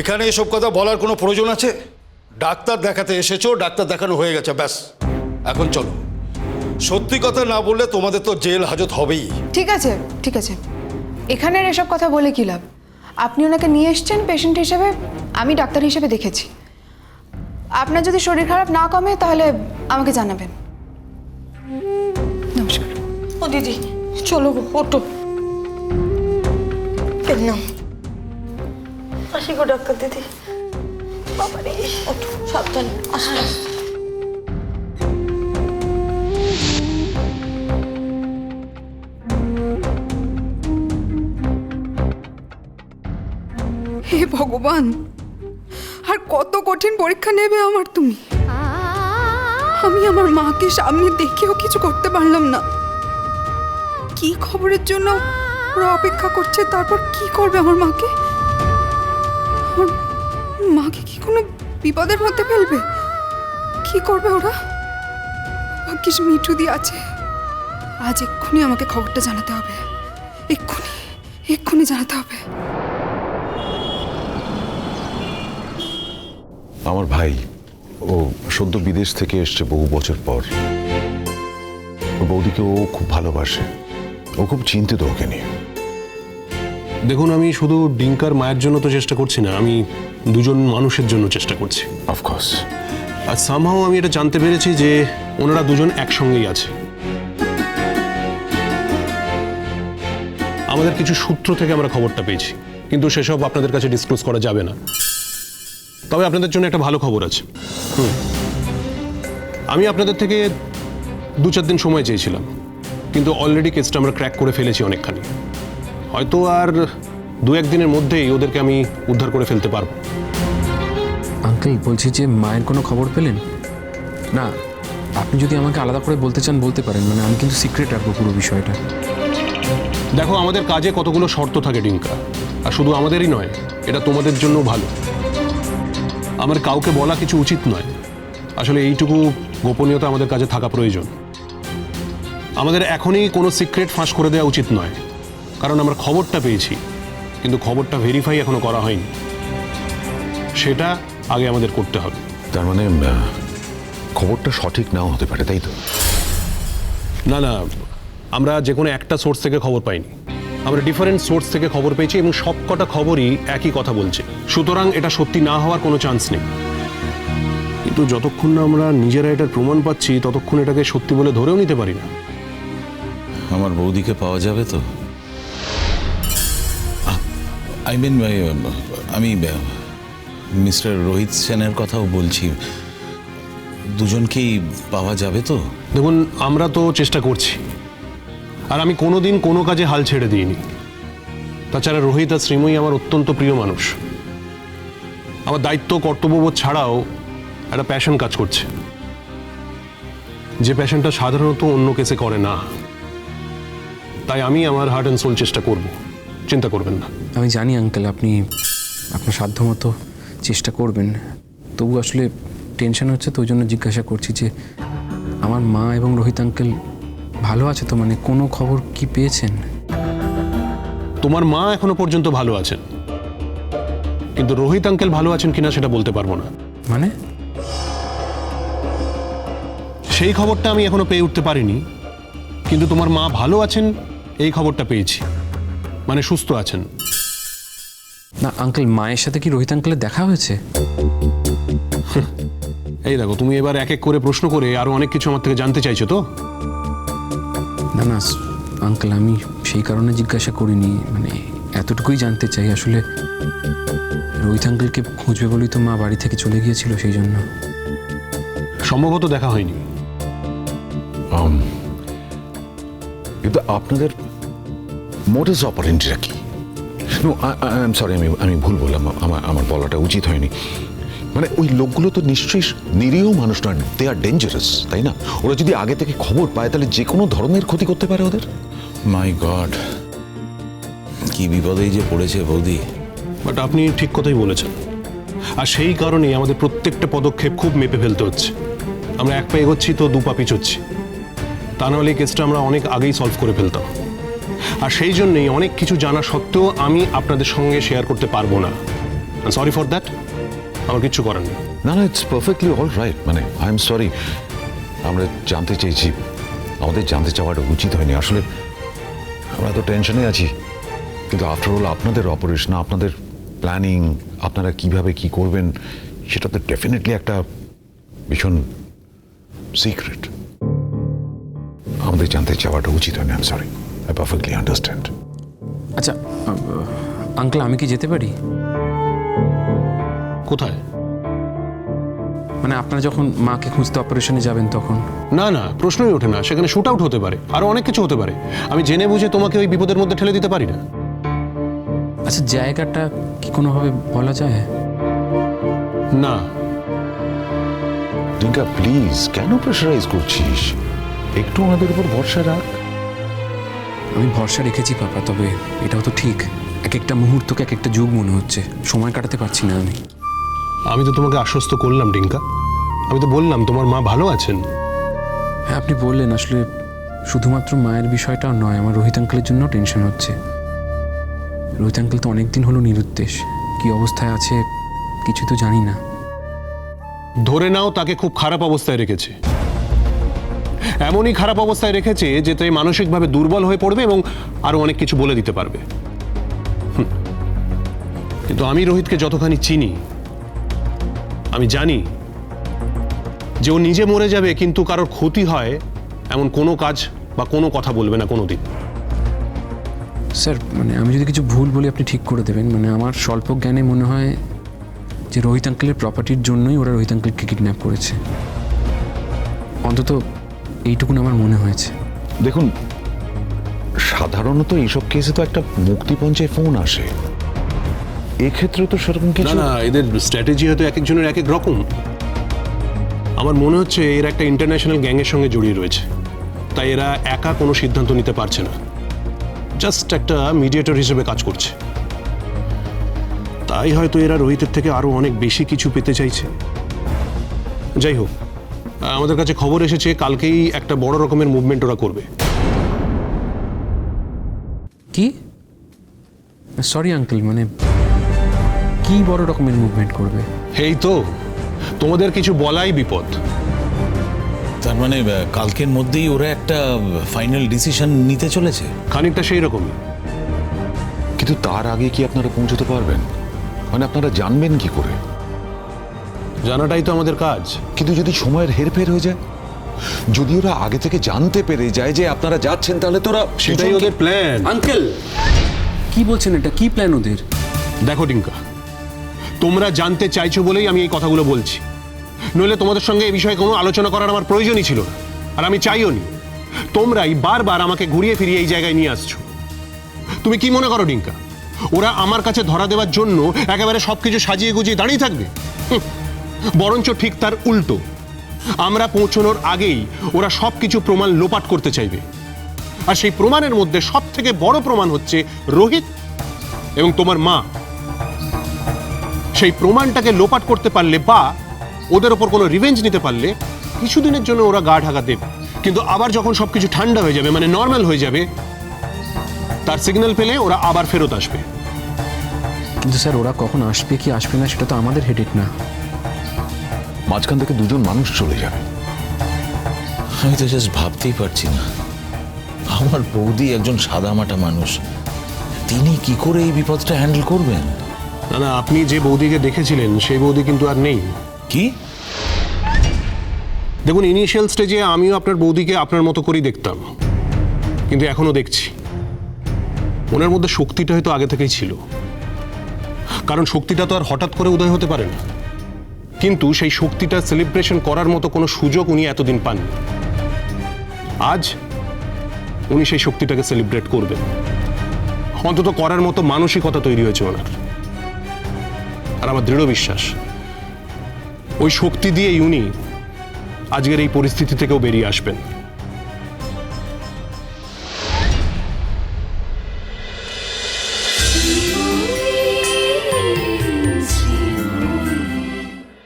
এখানে এসব কথা বলার কোনো প্রয়োজন আছে? ডাক্তার দেখাতে এসেছ ডাক্তার দেখানো হয়ে গেছে ব্যাস। এখন চলো। সত্যি কথা না বললে তোমাদের তো জেল হাজত হবেই। ঠিক আছে ঠিক আছে। এখানের এসব কথা বলে কি লাভ? আপনি ওনাকে নিয়ে এসছেন পেশেন্ট হিসেবে আমি ডাক্তার হিসেবে দেখেছি। আপনার যদি শরীর খারাপ না কমে তাহলে আমাকে জানাবেন। নমস্কার। ও দিদি চলো গো ওটো নাও। আসি গো ডাক্তার দিদি। বাবারে ওঠো সাবধানে আসি। হে ভগবান আর কত কঠিন পরীক্ষা নেবে আমার তুমি? আমি আমার মাকে সামনে দেখেও কিছু করতে পারলাম না। কি খবরের জন্য ওরা অপেক্ষা করছে তারপর কি করবে আমার মাকে? মাকে কি কোনো বিপদের মধ্যে ফেলবে? কি করবে ওরা? ভাগ্যিস মিঠু দিয়ে আছে। আজ এক্ষুনি আমাকে খবরটা জানাতে হবে। এক্ষুনি এক্ষুনি জানাতে হবে। আমার ভাই ও সদ্য বিদেশ থেকে এসছে বহু বছর পর। ওর বৌদিকে ও খুব ভালোবাসে। ও খুব চিন্তিত ওকে নিয়ে। দেখুন আমি শুধু ডিঙ্কার মায়ের জন্য তো চেষ্টা করছি না আমি দুজন মানুষের জন্য চেষ্টা করছি। অফকোর্স আর সামহাও আমি এটা জানতে পেরেছি যে ওনারা দুজন একসঙ্গেই আছে। আমাদের কিছু সূত্র থেকে আমরা খবরটা পেয়েছি কিন্তু সেসব আপনাদের কাছে ডিসক্লোজ করা যাবে না। তবে আপনাদের জন্য একটা ভালো খবর আছে। হুম। আমি আপনাদের থেকে দু চার দিন সময় চেয়েছিলাম কিন্তু অলরেডি কেসটা আমরা ক্র্যাক করে ফেলেছি অনেকখানি। হয়তো আর দু একদিনের মধ্যেই ওদেরকে আমি উদ্ধার করে ফেলতে পারব। আঙ্কেল বলছি যে মায়ের কোনো খবর পেলেন? না আপনি যদি আমাকে আলাদা করে বলতে চান বলতে পারেন। মানে আমি কিন্তু সিক্রেট রাখব পুরো বিষয়টা। দেখো আমাদের কাজে কতগুলো শর্ত থাকে ডিঙ্কা। আর শুধু আমাদেরই নয় এটা তোমাদের জন্য ভালো। আমার কাউকে বলা কিছু উচিত নয়। আসলে এইটুকু গোপনীয়তা আমাদের কাছে থাকা প্রয়োজন। আমাদের এখনই কোনো সিক্রেট ফাঁস করে দেওয়া উচিত নয়। কারণ আমরা খবরটা পেয়েছি। কিন্তু খবরটা ভেরিফাই এখনও করা হয়নি। সেটা আগে আমাদের করতে হবে। তার মানে খবরটা সঠিক নাও হতে পারে তাই তো? না না আমরা যে কোনো একটা সোর্স থেকে খবর পাইনি। আমরা ডিফারেন্ট সোর্স থেকে খবর পেয়েছি এবং সবকটা খবরই একই কথা বলছে। সুতরাং এটা সত্যি না হওয়ার কোনো চান্স নেই। কিন্তু যতক্ষণ না আমরা নিজেরা এটার প্রমাণ পাচ্ছি ততক্ষণ এটাকে সত্যি বলে ধরেও নিতে পারি না। আমার বৌদিকে পাওয়া যাবে তো? আই মিন আমি মিস্টার রোহিত সেনের কথাও বলছি। দুজনকেই পাওয়া যাবে তো? দেখুন, আমরা তো চেষ্টা করছি। আর আমি কোনো দিন কোনো কাজে হাল ছেড়ে দিইনি। তাছাড়া রোহিত আর শ্রীময়ী আমার অত্যন্ত প্রিয় মানুষ। আমার দায়িত্ব, কর্তব্যবোধ ছাড়াও একটা প্যাশন কাজ করছে। যে প্যাশনটা সাধারণত অন্য কেসে করে না। তাই আমি আমার হার্ট অ্যান্ড সোল চেষ্টা করব। চিন্তা করবেন না। আমি জানি আঙ্কেল আপনি আপনার সাধ্যমতো চেষ্টা করবেন। তবু আসলে টেনশন হচ্ছে তো ওই জন্য জিজ্ঞাসা করছি যে আমার মা এবং রোহিত আঙ্কেল ভালো আছে তো? মানে কোনো খবর কি পেয়েছেন? তোমার মা এখনও পর্যন্ত ভালো আছেন। কিন্তু রোহিত আঙ্কেল ভালো আছেন কিনা সেটা বলতে পারব না। মানে? সেই খবরটা আমি এখনও পেয়ে উঠতে পারিনি কিন্তু তোমার মা ভালো আছেন এই খবরটা পেয়েছি। মানে সুস্থ আছেন। না আঙ্কেল মায়ের সাথে কি রোহিত আঙ্কেলের দেখা হয়েছে? এই দেখো তুমি এবার এক এক করে প্রশ্ন করে আরও অনেক কিছু আমার থেকে জানতে চাইছো তো? না না আঙ্কেল আমি সেই কারণে জিজ্ঞাসা করিনি মানে এতটুকুই জানতে চাই। আসলে রোহিত আঙ্কেলকে খুঁজবে বলেই তো মা বাড়ি থেকে চলে গিয়েছিল সেই জন্য। সম্ভবত দেখা হয়নি। কিন্তু আপনাদের মোটিস অপারেন্টিটা কি? নো আই এম সরি আমি আমি ভুল বললাম আমার আমার বলাটা উচিত হয়নি। মানে ওই লোকগুলো তো নিশ্চয়ই নিরীহ মানুষ নয় দে আর ডেঞ্জারাস তাই না? ওরা যদি আগে থেকে খবর পায় তাহলে যে কোনো ধরনের ক্ষতি করতে পারে ওদের। মাই গড কি বিপদেই যে পড়েছে বৌদি। বাট আপনি ঠিক কথাই বলেছেন। আর সেই কারণেই আমাদের প্রত্যেকটা পদক্ষেপ খুব মেপে ফেলতে হচ্ছে। আমরা এক পা এগোচ্ছি তো দু পা পিছোচ্ছি। তা নাহলে এই কেসটা আমরা অনেক আগেই সলভ করে ফেলতাম। আর সেই জন্যই অনেক কিছু জানা সত্ত্বেও আমি আপনাদের সঙ্গে শেয়ার করতে পারব না। সরি ফর দ্যাট আমার কিচ্ছু করার না না ইটস পারফেক্টলি অল রাইট মানে আই এম সরি আমরা জানতে চেয়েছি। আমাদের জানতে চাওয়াটা উচিত হয়নি। আসলে আমরা তো টেনশনে আছি। কিন্তু আফটার অল আপনাদের অপারেশন আপনাদের প্ল্যানিং আপনারা কীভাবে কি করবেন, সেটা তো ডেফিনেটলি একটা ভীষণ সিক্রেট আমাদের জানতে চাওয়াটা উচিত হয়নি I am sorry I perfectly understand আচ্ছা আঙ্কেল আমি কি যেতে পারি? কোথায়? মানে আপনারা যখন মাকে খুঁজতে অপারেশনে যাবেন তখন? না না প্রশ্নই ওঠে না সেখানে শুট আউট হতে পারে আরও অনেক কিছু হতে পারে। আমি জেনে বুঝে তোমাকে ওই বিপদের মধ্যে ঠেলে দিতে পারি না। আচ্ছা জায়গাটা কি কোনোভাবে বলা যায়? না। ডিঙ্কা প্লিজ কেন প্রেশারাইজ করছিস? একটু ওনাদের উপর ভরসা রাখ। আমি ভরসা রেখেছি পাপা তবে এটাও তো ঠিক। এক একটা মুহূর্তকে এক একটা যুগ মনে হচ্ছে। সময় কাটাতে পারছি না আমি। আমি তো তোমাকে আশ্বস্ত করলাম ডিঙ্কা আমি তো বললাম তোমার মা ভালো আছেন। হ্যাঁ আপনি বললেন আসলে শুধুমাত্র মায়ের বিষয়টাও নয় আমার রোহিত আঙ্কেলের জন্য টেনশন হচ্ছে। রোহিত আঙ্কেল তো অনেকদিন হলো নিরুদ্দেশ। কি অবস্থায় আছে কিছু তো জানি না। ধরে নাও তাকে খুব খারাপ অবস্থায় রেখেছে। এমনই খারাপ অবস্থায় রেখেছে যে তাই মানসিকভাবে দুর্বল হয়ে পড়বে এবং আরও অনেক কিছু বলে দিতে পারবে। কিন্তু আমি রোহিতকে যতখানি চিনি, আমি জানি যে ও নিজে মরে যাবে কিন্তু কারোর ক্ষতি হয় এমন কোনো কাজ বা কোনো কথা বলবে না কোনো দিন স্যার মানে আমি যদি কিছু ভুল বলি আপনি ঠিক করে দেবেন। মানে আমার স্বল্প জ্ঞানে মনে হয় যে রোহিত আঙ্কেলের প্রপার্টির জন্যই ওরা রোহিত আঙ্কেলকে কিডন্যাপ করেছে। অন্তত এইটুকুন আমার মনে হয়েছে। দেখুন সাধারণত এইসব কেসে তো একটা মুক্তিপঞ্চে ফোন আসে। এক্ষেত্রে তো সেরকম কিছু না এদের স্ট্র্যাটেজি হয়তো এক একজনের এক এক রকম। আমার মনে হচ্ছে এরা একটা ইন্টারন্যাশনাল গ্যাংয়ের সঙ্গে জড়িয়ে রয়েছে। তাই এরা একা কোনো সিদ্ধান্ত নিতে পারছে না। জাস্ট একটা মিডিয়েটর হিসেবে কাজ করছে। তাই হয়তো এরা রোহিতের থেকে আরও অনেক বেশি কিছু পেতে চাইছে। যাই হোক আমাদের কাছে খবর এসেছে কালকেই একটা বড় রকমের মুভমেন্ট ওরা করবে। কি? সরি আঙ্কেল মানে কি বড় রকমের মুভমেন্ট করবে? এই তো তোমাদের কিছু বলাই বিপদ। তার মানে কালকের মধ্যেই ওরা একটা ফাইনাল ডিসিশন নিতে চলেছে? খানিকটা সেই রকমই। কিন্তু তার আগে কি আপনারা পৌঁছতে পারবেন? মানে আপনারা জানবেন কি করে? জানাটাই তো আমাদের কাজ। কিন্তু যদি সময়ের হেরফের হয়ে যায় যদি ওরা আগে থেকে জানতে পেরে যায় যে আপনারা যাচ্ছেন তাহলে তোরা সেটাই ওদের প্ল্যান আঙ্কেল! কি বলছেন এটা? কি প্ল্যান ওদের? দেখো টিঙ্কা তোমরা জানতে চাইছো বলেই আমি এই কথাগুলো বলছি। নইলে তোমাদের সঙ্গে এই বিষয়ে কোনো আলোচনা করার আমার প্রয়োজনই ছিল না আর আমি চাইও নি। তোমরাই বারবার আমাকে ঘুরিয়ে ফিরিয়ে এই জায়গায় নিয়ে আসছো। তুমি কি মনে করো টিঙ্কা ওরা আমার কাছে ধরা দেওয়ার জন্য একেবারে সবকিছু সাজিয়ে গুজিয়ে দাঁড়িয়ে থাকবে? বরঞ্চ ঠিক তার উল্টো। আমরা পৌঁছানোর আগেই ওরা সবকিছু প্রমাণ লোপাট করতে চাইবে। আর সেই প্রমাণের মধ্যে সব থেকে বড় প্রমাণ হচ্ছে রোহিত এবং তোমার মা। সেই প্রমাণটাকে লোপাট করতে পারলে বা ওদের ওপর কোনো রিভেঞ্জ নিতে পারলে কিছুদিনের জন্য ওরা গা ঢাকা দেবে। কিন্তু আবার যখন সবকিছু ঠান্ডা হয়ে যাবে মানে নর্মাল হয়ে যাবে, তার সিগন্যাল পেলে ওরা আবার ফেরত আসবে। কিন্তু স্যার, ওরা কখন আসবে, কি আসবে না, সেটা তো আমাদের হেডেক না। মাঝখান থেকে দুজন মানুষ চলে যাবে। আমি তো জাস্ট ভাবতেই পারছি না। আমার বৌদি একজন সাদামাটা মানুষ। তিনি কি করে এই বিপদটা হ্যান্ডেল করবেন? না না আপনি যে বৌদিকে দেখেছিলেন সেই বৌদি কিন্তু আর নেই। কি? দেখুন ইনিশিয়াল স্টেজে আমিও আপনার বৌদিকে আপনার মতো করেই দেখতাম। কিন্তু এখনও দেখছি। ওনার মধ্যে শক্তিটা হয়তো আগে থেকেই ছিল। কারণ শক্তিটা তো আর হঠাৎ করে উদয় হতে পারে না। কিন্তু সেই শক্তিটা সেলিব্রেশন করার মতো কোনো সুযোগ উনি এতদিন পাননি। আজ উনি সেই শক্তিটাকে সেলিব্রেট করবেন। অন্তত করার মতো মানসিকতা তৈরি হয়েছে ওনার। আর আমার দৃঢ় বিশ্বাস, ওই শক্তি দিয়েই উনি আজকের এই পরিস্থিতি থেকেও বেরিয়ে আসবেন।